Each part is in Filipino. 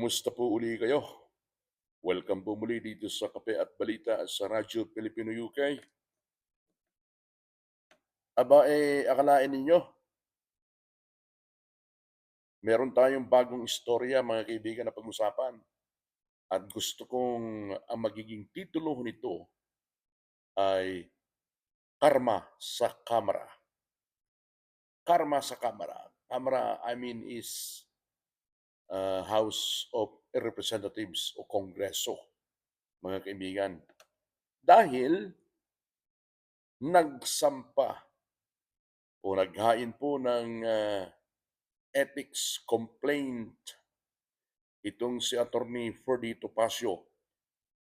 kumusta po uli kayo? Welcome po muli dito sa Kape at Balita sa Radyo Pilipino UK. Aba, eh, akalain ninyo, meron tayong bagong istorya, mga kaibigan, na pag-usapan. At gusto kong ang magiging titulo nito ay Karma sa Kamara. Karma sa Kamara. Kamara, I mean, is uh, House of Representatives o Kongreso, mga kaibigan. Dahil nagsampa o naghain po ng uh, ethics complaint itong si Attorney Ferdy Topacio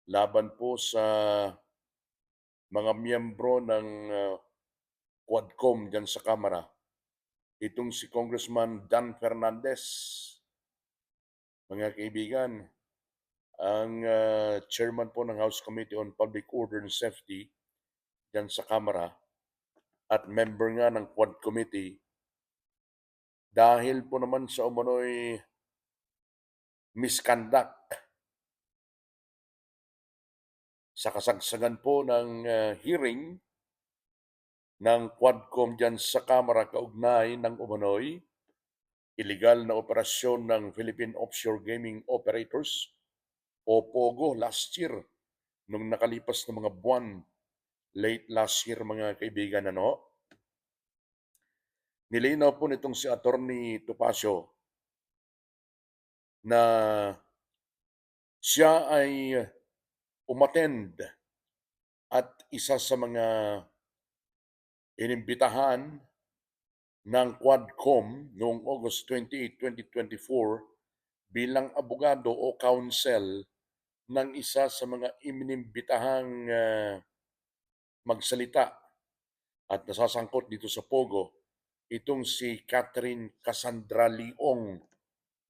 laban po sa mga miyembro ng uh, Quadcom dyan sa Kamara. Itong si Congressman Dan Fernandez, mga kaibigan, ang uh, chairman po ng House Committee on Public Order and Safety dyan sa Kamara at member nga ng Quad Committee. Dahil po naman sa umano'y misconduct sa kasagsagan po ng uh, hearing ng Quadcom dyan sa Kamara kaugnay ng umano'y illegal na operasyon ng Philippine Offshore Gaming Operators o POGO last year nung nakalipas na mga buwan late last year mga kaibigan ano? Nilinaw po nitong si Attorney Topacio na siya ay umattend at isa sa mga inimbitahan ng Quadcom noong August 28, 2024 bilang abogado o counsel ng isa sa mga inimbitahang uh, magsalita at nasasangkot dito sa Pogo itong si Catherine Cassandra Leong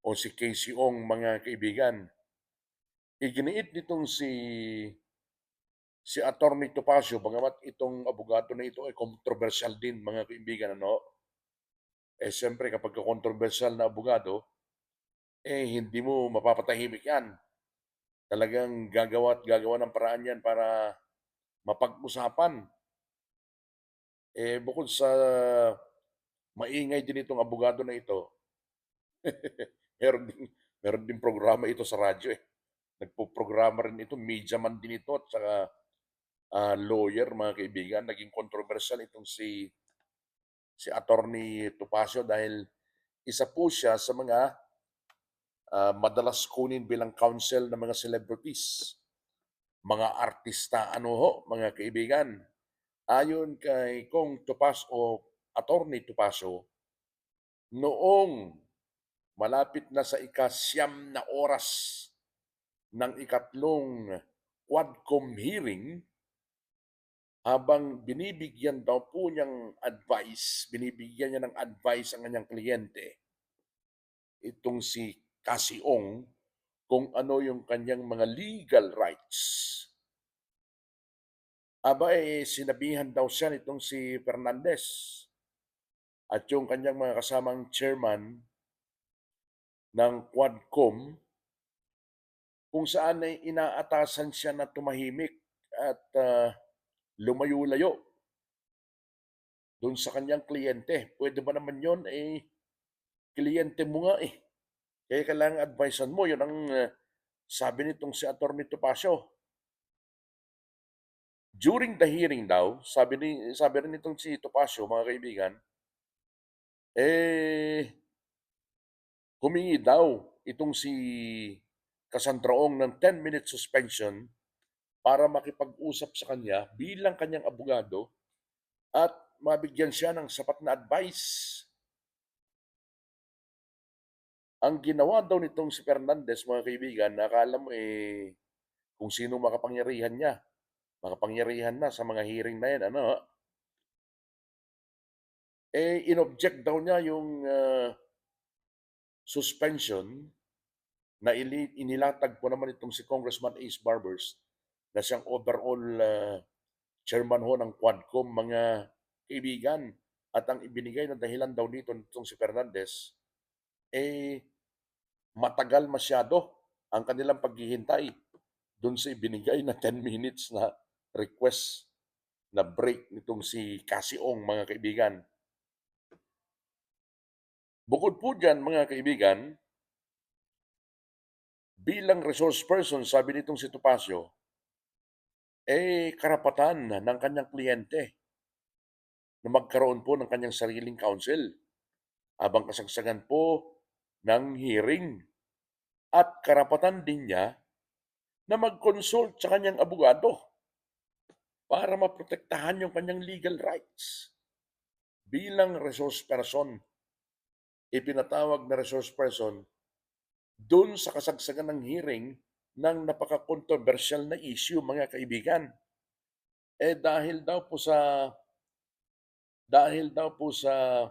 o si Casey Ong mga kaibigan. Iginiit nitong si si Attorney Topacio, bagamat itong abogado na ito ay kontrobersyal din mga kaibigan, ano? Eh siyempre kapag kontrobersyal na abogado, eh hindi mo mapapatahimik yan. Talagang gagawa at gagawa ng paraan yan para mapag-usapan. Eh bukod sa maingay din itong abogado na ito, meron din, meron din programa ito sa radyo eh. Nagpo-programa rin ito, media man din ito at saka uh, lawyer mga kaibigan. Naging controversial itong si si Attorney Topacio dahil isa po siya sa mga uh, madalas kunin bilang counsel ng mga celebrities, mga artista ano ho, mga kaibigan. Ayon kay Kong Topas o Attorney Topacio, noong malapit na sa ikasyam na oras ng ikatlong Quadcom hearing, habang binibigyan daw po niyang advice, binibigyan niya ng advice ang kanyang kliyente, itong si Kasiong, kung ano yung kanyang mga legal rights. Aba eh, sinabihan daw siya nitong si Fernandez at yung kanyang mga kasamang chairman ng Quadcom kung saan ay inaatasan siya na tumahimik at uh, lumayo-layo doon sa kanyang kliyente. Pwede ba naman yon eh, kliyente mo nga eh. Kaya kailangan advisean mo. Yun ang uh, sabi nitong si Atty. Topacio. During the hearing daw, sabi, ni, sabi rin nitong si Topacio, mga kaibigan, eh, humingi daw itong si Kasantraong ng 10-minute suspension para makipag-usap sa kanya bilang kanyang abogado at mabigyan siya ng sapat na advice. Ang ginawa daw nitong si Fernandez, mga kaibigan, nakala mo eh kung sino makapangyarihan niya. Makapangyarihan na sa mga hearing na yan. Ano? Eh, inobject daw niya yung uh, suspension na inilatag po naman itong si Congressman Ace Barbers na siyang overall uh, chairman ho ng Quadcom, mga kaibigan. At ang ibinigay na dahilan daw dito nitong si Fernandez, eh, matagal masyado ang kanilang paghihintay dun sa ibinigay na 10 minutes na request na break nitong si Cassie Ong, mga kaibigan. Bukod po dyan, mga kaibigan, bilang resource person, sabi nitong si Topacio, eh karapatan ng kanyang kliyente na magkaroon po ng kanyang sariling counsel habang kasagsagan po ng hearing. At karapatan din niya na mag-consult sa kanyang abogado para maprotektahan yung kanyang legal rights. Bilang resource person, ipinatawag na resource person doon sa kasagsagan ng hearing ng napaka-controversial na issue, mga kaibigan. Eh dahil daw po sa dahil daw po sa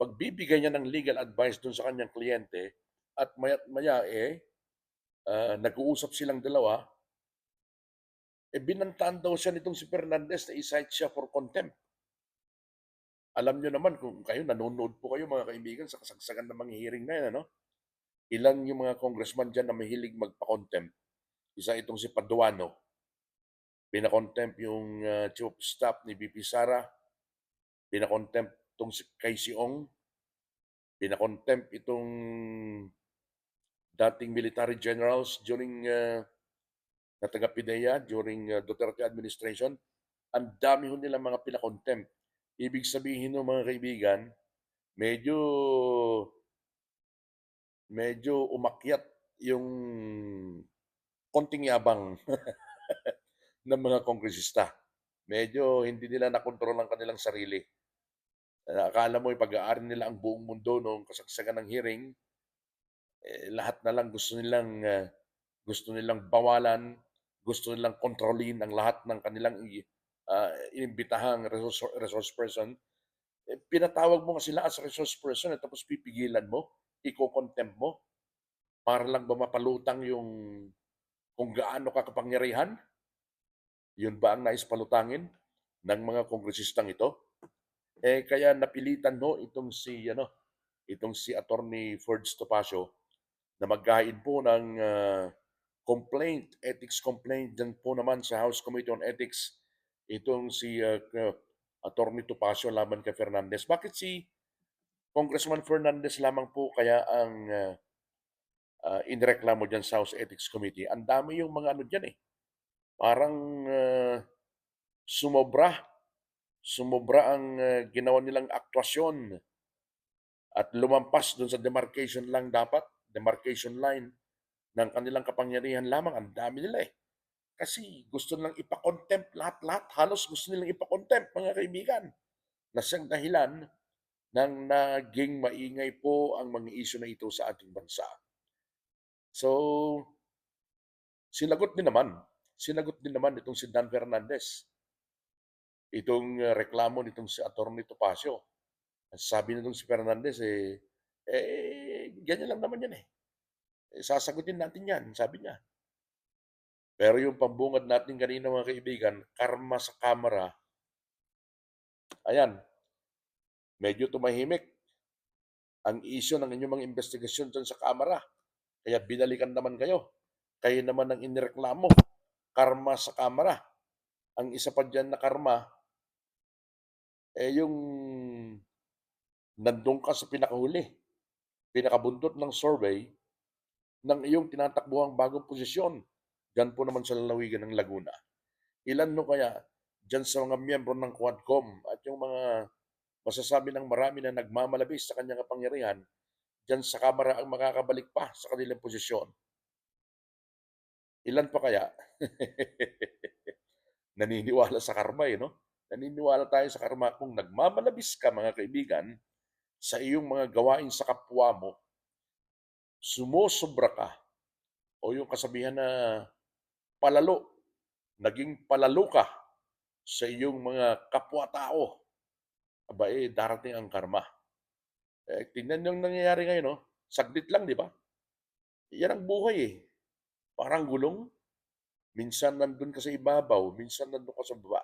pagbibigay niya ng legal advice doon sa kanyang kliyente at maya't maya eh ah, nag-uusap silang dalawa eh binantaan daw siya nitong si Fernandez na isight siya for contempt. Alam nyo naman kung kayo nanonood po kayo mga kaibigan sa kasagsagan ng mga hearing na yan, ano? Ilan yung mga congressman dyan na mahilig magpa-contempt. Isa itong si Paduano. Pinakontempt yung uh, chief staff ni BP Sara. Pinakontempt itong si Casey Ong. Pinakontempt itong dating military generals during uh, na during uh, Duterte administration. Ang dami ho nilang mga pinakontempt. Ibig sabihin no mga kaibigan, medyo medyo umakyat yung konting yabang ng mga kongresista. Medyo hindi nila nakontrol ang kanilang sarili. Uh, akala mo ipag-aari nila ang buong mundo noong kasagsagan ng hearing, eh, lahat na lang gusto nilang uh, gusto nilang bawalan, gusto nilang kontrolin ang lahat ng kanilang uh, inimbitahang resource, resource person. Eh, pinatawag mo nga sila as resource person at tapos pipigilan mo, iko-contempt mo para lang ba mapalutang yung kung gaano ka kapangyarihan? Yun ba ang nais palutangin ng mga kongresistang ito? Eh kaya napilitan no itong si ano, itong si Attorney Ford Topacio na maghain po ng uh, complaint, ethics complaint din po naman sa House Committee on Ethics itong si uh, Attorney Topacio laban kay Fernandez. Bakit si Congressman Fernandez lamang po kaya ang uh, uh, inireklamo dyan sa House Ethics Committee? Ang dami yung mga ano dyan eh. Parang uh, sumobra sumobra ang uh, ginawa nilang aktwasyon at lumampas doon sa demarcation lang dapat, demarcation line ng kanilang kapangyarihan lamang. Ang dami nila eh. Kasi gusto nilang ipakontempt lahat-lahat. Halos gusto nilang ipakontempt, mga kaibigan. Na dahilan ng naging maingay po ang mga isyo na ito sa ating bansa. So, sinagot din naman. Sinagot din naman itong si Dan Fernandez itong uh, reklamo nitong si Atty. Topacio. Sabi nitong si Fernandez, eh, eh, ganyan lang naman yan eh. eh. Sasagutin natin yan, sabi niya. Pero yung pambungad natin kanina mga kaibigan, karma sa kamera, ayan, medyo tumahimik ang isyo ng inyong mga investigasyon dyan sa kamera. Kaya binalikan naman kayo. Kayo naman ang inireklamo. Karma sa kamera. Ang isa pa dyan na karma, eh yung nandun ka sa pinakahuli, pinakabundot ng survey ng iyong tinatakbuhang bagong posisyon. Diyan po naman sa lalawigan ng Laguna. Ilan no kaya diyan sa mga miyembro ng Quadcom at yung mga masasabi ng marami na nagmamalabis sa kanyang kapangyarihan, diyan sa Kamara ang makakabalik pa sa kanilang posisyon. Ilan pa kaya? Naniniwala sa karma eh, no? naniniwala tayo sa karma kung nagmamalabis ka mga kaibigan sa iyong mga gawain sa kapwa mo, sumusobra ka o yung kasabihan na palalo, naging palalo ka sa iyong mga kapwa-tao, aba eh, darating ang karma. Eh, tingnan yung nangyayari ngayon, no? Saglit lang, di ba? Yan ang buhay eh. Parang gulong. Minsan nandun ka sa ibabaw, minsan nandun ka sa baba.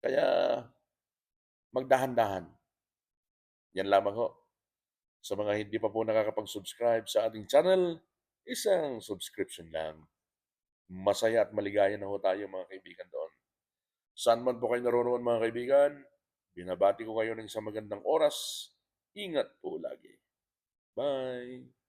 Kaya magdahan-dahan. Yan lamang ho. Sa mga hindi pa po nakakapag-subscribe sa ating channel, isang subscription lang. Masaya at maligaya na ho tayo mga kaibigan doon. Saan man po kayo naroon mga kaibigan, Binabati ko kayo ng isang magandang oras. Ingat po lagi. Bye!